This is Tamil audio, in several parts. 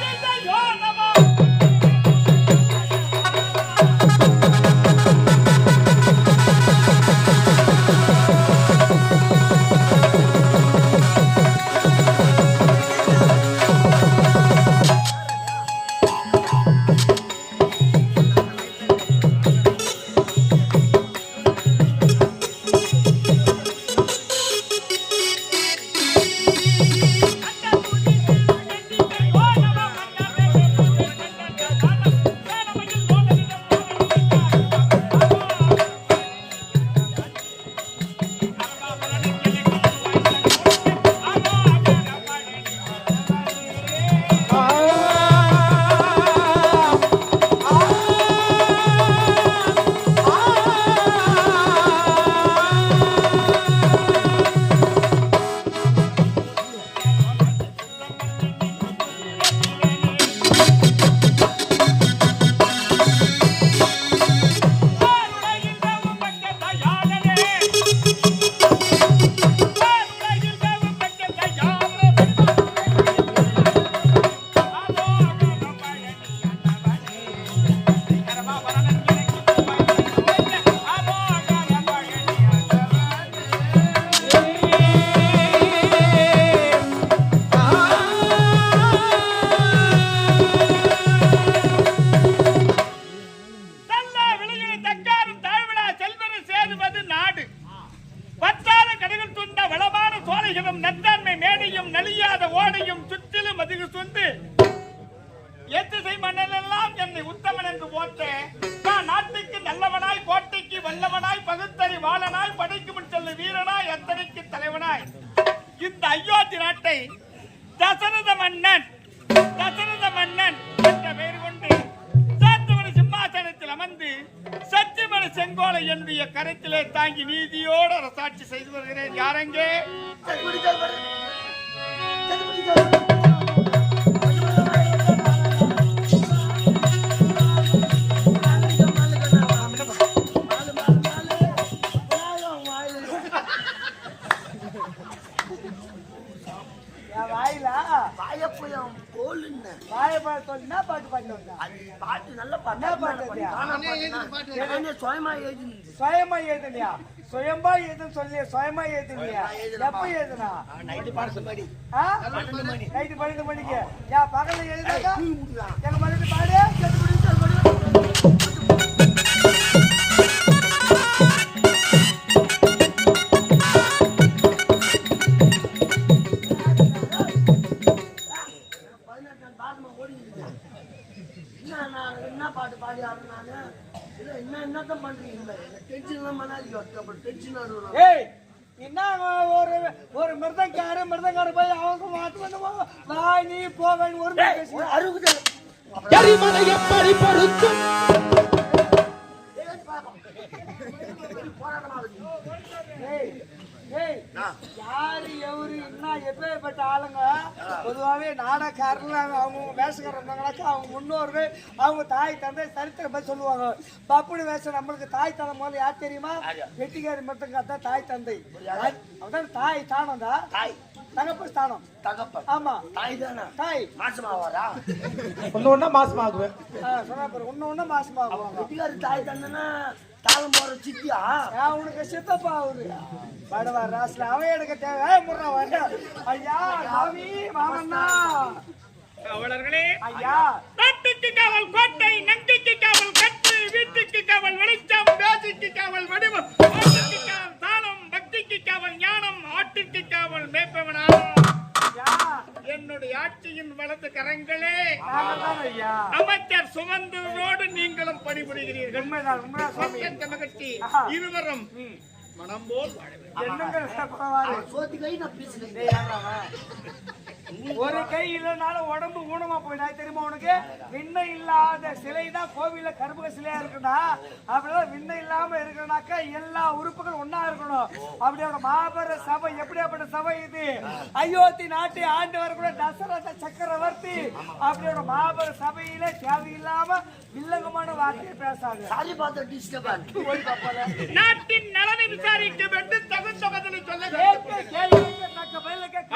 நல்ல அயோத்தி நாட்டை தசரத மன்னன் தசரத மன்னன் என்ற பெயர் கொண்டு சாத்தவன சிம்மாசனத்தில் அமர்ந்து சத்தியமன செங்கோலை என்னுடைய கரத்திலே தாங்கி நீதியோடு அரசாட்சி செய்து வருகிறேன். யாரெங்கே சுயமா எழுதுனியா சுயம்பா எழுதுன்னு சொல்லி சுயமா எழுதுனியா எப்ப எழுதுனா நைட்டு பன்னெண்டு மணிக்கு. யா பகல்ல எழுதுனாக்கா எங்க மறுபடியும் பாடு. என்ன ஒரு ஒரு மிருதங்காரு மிருதங்காரு போய் அவங்க மாட்டு வந்து நான் நீ போவேன் ஒரு அறுபது எரிமலை எப்படி போராட்டமா இருக்கு ஏய் யாரு எவரு என்ன எப்பேற்பட்ட ஆளுங்க? பொதுவாகவே நாடகாரர்கள் அவங்க வேஷக்காரர் இருந்தாங்கனாக்கா அவங்க முன்னோர்கள் அவங்க தாய் தந்தை சரித்திரம் பற்றி சொல்லுவாங்க. பப்புனு வேஷம் நம்மளுக்கு தாய் தந்தை முதல்ல யார் தெரியுமா? வெட்டிக்காரி மட்டும் தான் தாய் தந்தை. அதான் தாய் ஸ்தானம் தான் தாய். தகப்பு ஸ்தானம். தகப்பன். ஆமா. தாய் தானே? தாய். மாசமா வரா ஒன்று ஒன்றா மாசமாகுவேன் சொன்னா மாசமா ஆகுவாங்க வெட்டிக்காரி தாய் தானே தாளம் போற சித்தியா? உனக்கு சித்தப்பா அவரு. படவா ராஸ்ல அவன் எடுக்க தேவை. ஏய், முர்ரா வர ஐயா மாமி மாமன்னா காவலர்களே ஐயா. நாட்டுக்கு காவல் கோட்டை நங்கைக்கு காவல் கட்டு வீட்டுக்கு காவல் வெளிச்சம் பேசிக்கு காவல் வடிவம். தாளம் பக்திக்கு காவல் ஞானம் ஆட்டுக்கு காவல் மேய்ப்பவனா ஐயா என்னுடைய ஆட்சியின் வலது கரங்களே அமைச்சர் சுமந்தரோடு நீங்களும் பணிபுரிகிறீர்கள். மகிழ்ச்சி. இருவரும் மனம் போல் வாழ வேண்டும். ஒரு கை இல்லைனாலும் உடம்பு ஊனமா போயிடா தெரியுமா உனக்கு? விண்ணை இல்லாத சிலை தான் கோவில்ல கருப்பக சிலையா இருக்குடா. அப்படிதான் விண்ணை இல்லாம இருக்கணும்னாக்கா எல்லா உறுப்புகளும் ஒண்ணா இருக்கணும். அப்படியோட மாபெர சபை எப்படியாப்பட்ட சபை இது? அயோத்தி நாட்டை ஆண்டு வரக்கூட தசரத சக்கரவர்த்தி. அப்படியோட மாபெர சபையில தேவையில்லாம வில்லங்கமான வார்த்தையை பேசாது. நாட்டின் நலனை விசாரிக்க வேண்டும் தகுந்த பதிலை சொல்ல கேட்க கேள்வி தக்க பதில கேட்க.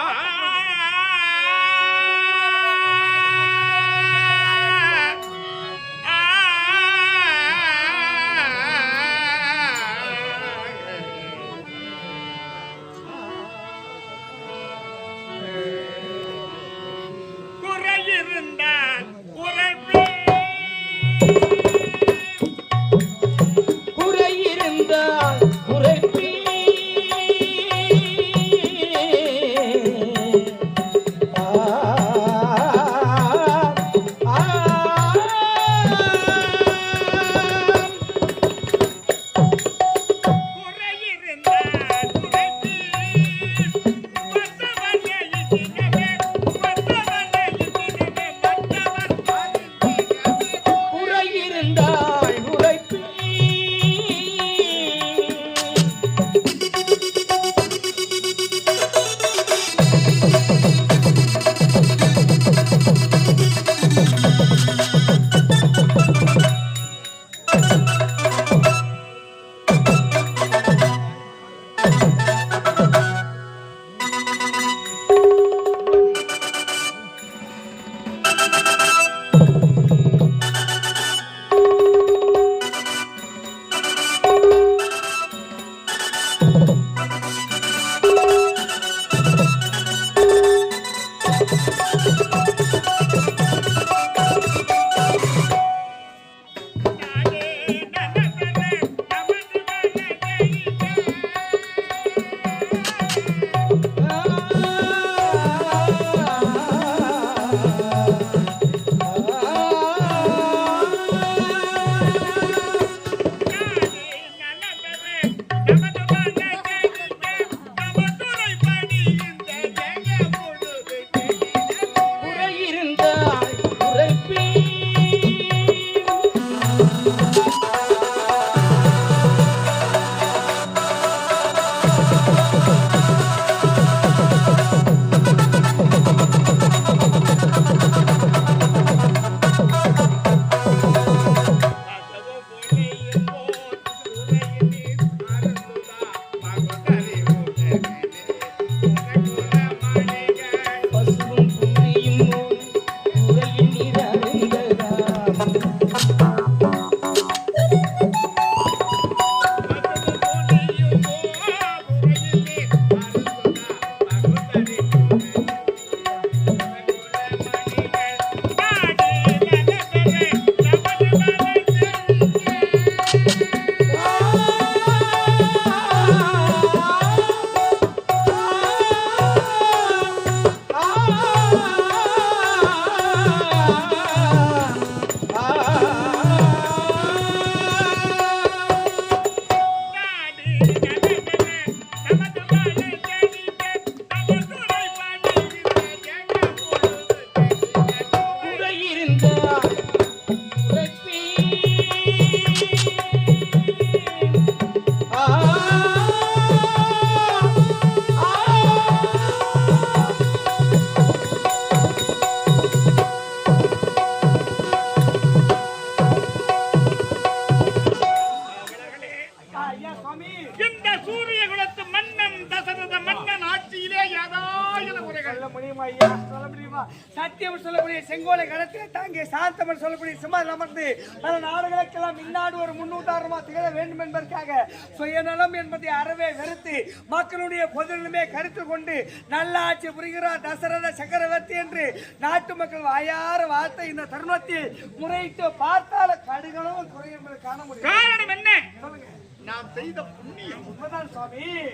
சாந்தமன் சொல்லக்கூடிய சிம்மன் அமர்ந்து பல நாடுகளுக்கெல்லாம் இந்நாடு ஒரு முன்னுதாரணமா திகழ வேண்டும் என்பதற்காக சுயநலம் என்பதை அறவே வெறுத்து மக்களுடைய பொதுநிலைமை கருத்து கொண்டு நல்ல ஆட்சி புரிகிறார் தசரத சக்கரவர்த்தி என்று நாட்டு மக்கள் வாயார வார்த்தை இந்த தருணத்தில் முறையிட்டு பார்த்தால கடுகளும் குறை என்பதை காண முடியும். காரணம் என்ன? சொல்லுங்க. நாம் செய்த புண்ணியம்.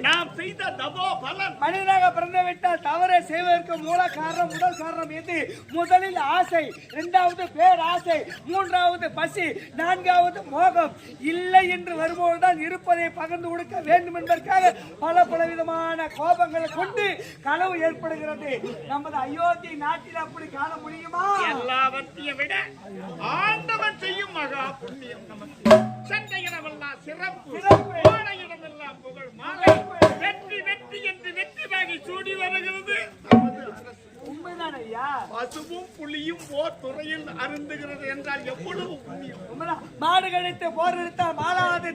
நாம் செய்த தபோ பலன். மனிதனாக பிறந்து விட்டால் தவறை செய்வதற்கு மூல காரணம் முதல் காரணம் எது? முதலில் ஆசை இரண்டாவது பேராசை மூன்றாவது பசி நான்காவது மோகம். இல்லை என்று வரும்போதுதான் இருப்பதை பகிர்ந்து கொடுக்க வேண்டும் என்பதற்காக பல பல விதமான கோபங்களை கொண்டு கனவு ஏற்படுகிறது. நமது அயோத்தி நாட்டில் அப்படி காண முடியுமா? எல்லாவற்றையும் விட ஆண்டவன் செய்யும் மகா புண்ணியம் நமக்கு. சண்டையிடமெல்லாம் சிறப்பு சிறப்பு. கோடையிடமெல்லாம் புகழ் மாலை. வெற்றி வெற்றி என்று வெற்றி வாங்கி சூடி வருகிறது. ஐயா பசுவும் புலியும் ஓர் துறையில் அருந்துகிறது என்றால் எவ்வளவு. மாடு கழித்து போர் எடுத்தால் மாலாவது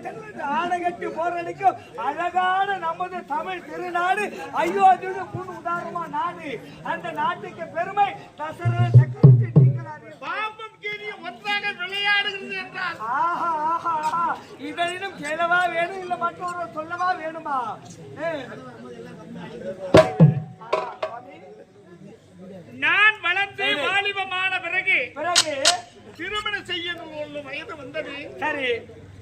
ஆணை கட்டி போர் அடிக்கும். அழகான நமது தமிழ் திருநாடு. அயோத்தி முன் உதாரணமா நாடு. அந்த நாட்டுக்கு பெருமை. தசரத சக்கரவர்த்தி என்றால் இதனினும் கேளவா வேணும் இல்ல மற்றொரு சொல்லவா வேணுமா. நான் வளர்ந்து வாலிபமான பிறகு பிறகு? திருமணம் செய்ய உள்ள வயது வந்தது. சரி.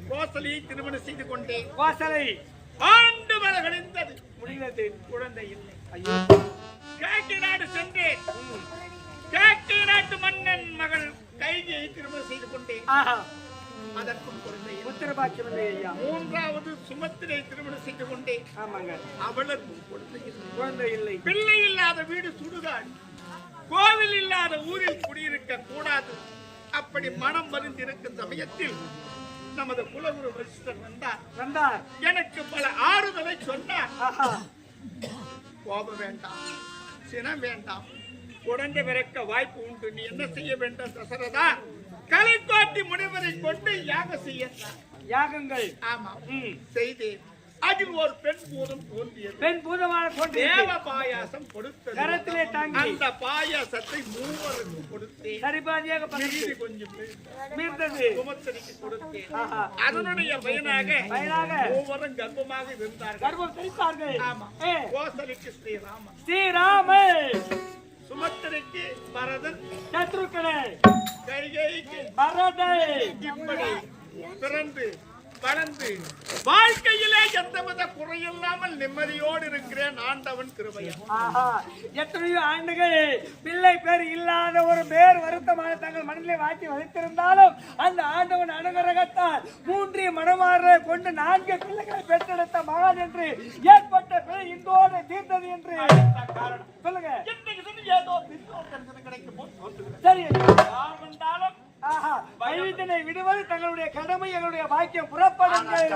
கோசலியை திருமணம் செய்து கொண்டேன். வாசலை. ஆண்டு வர கழிந்தது. முடிந்தது. குழந்தை இல்லை. ஐயோ. நாடு சென்றேன். நாட்டு அதற்கும் குழந்தை இல்லை. உத்தரபாக்கியம் இல்லை ஐயா. மூன்றாவது சுமத்திரை திருமணம் செய்து கொண்டேன் ஆமாங்க. அவளுக்கும் குழந்தை இல்லை. குழந்தை இல்லை. பிள்ளை இல்லாத வீடு சுடுகாடு. கோவில் இல்லாத ஊரில் குடியிருக்க கூடாது. அப்படி மனம் வருந்திருக்கும் சமயத்தில் நமது குலகுரு வசிஷ்டர் வந்தார். வந்தார். எனக்கு பல ஆறுதலை சொன்னார். கோபம் வேண்டாம். சினம் வேண்டாம். குழந்தை பிறக்க வாய்ப்பு உண்டு. நீ என்ன செய்ய வேண்டும் தசரதா? கலைக்கோட்டி முனிவரை கொண்டு யாக செய்ய யாகங்கள். ஆமா. ம். செய்தேன். அதில் ஒரு பெண் பூதம் தோன்றியது. பெண் பூதமான தேவ பாயாசம் கொடுத்தது. கரத்திலே தாங்கி. அந்த பாயாசத்தை மூவருக்கு கொடுத்தேன். சரிபாதியாக மீதி கொஞ்சம் மீர்ந்தது. சுமத்திரிக்கு கொடுத்தேன். அதனுடைய பயனாக பயனாக. மூவரும் கர்ப்பமாக இருந்தார்கள். கர்ப்பம் தரித்தார்கள். ஆமா. கோசலிக்கு ஸ்ரீராமன். ஸ்ரீராமே சுமத்திரிக்கு பரதன் சத்ருக்கனே கைகைக்கு பரதை! இப்படி பிறந்து வளர்ந்து வாழ்க்கையிலே எந்தவித குறையில்லாமல் நிம்மதியோடு இருக்கிறேன் ஆண்டவன் கிருபையா. ஆஹா எத்தனையோ ஆண்டுகள் பிள்ளை பேர் இல்லாத ஒரு பேர் வருத்தமான தங்கள் மனதிலே வாட்டி வைத்திருந்தாலும் அந்த ஆண்டவன் அனுகிரகத்தால் மூன்றிய மனமாற கொண்டு நான்கு பிள்ளைகளை பெற்றெடுத்த மகான் என்று ஏற்பட்ட பிழை இன்றோடு தீர்ந்தது என்று. சொல்லுங்க. வைவித்தனை விடுவது தங்களுடைய கடமை எங்களுடைய பாக்கியம் புறப்படுங்கள்.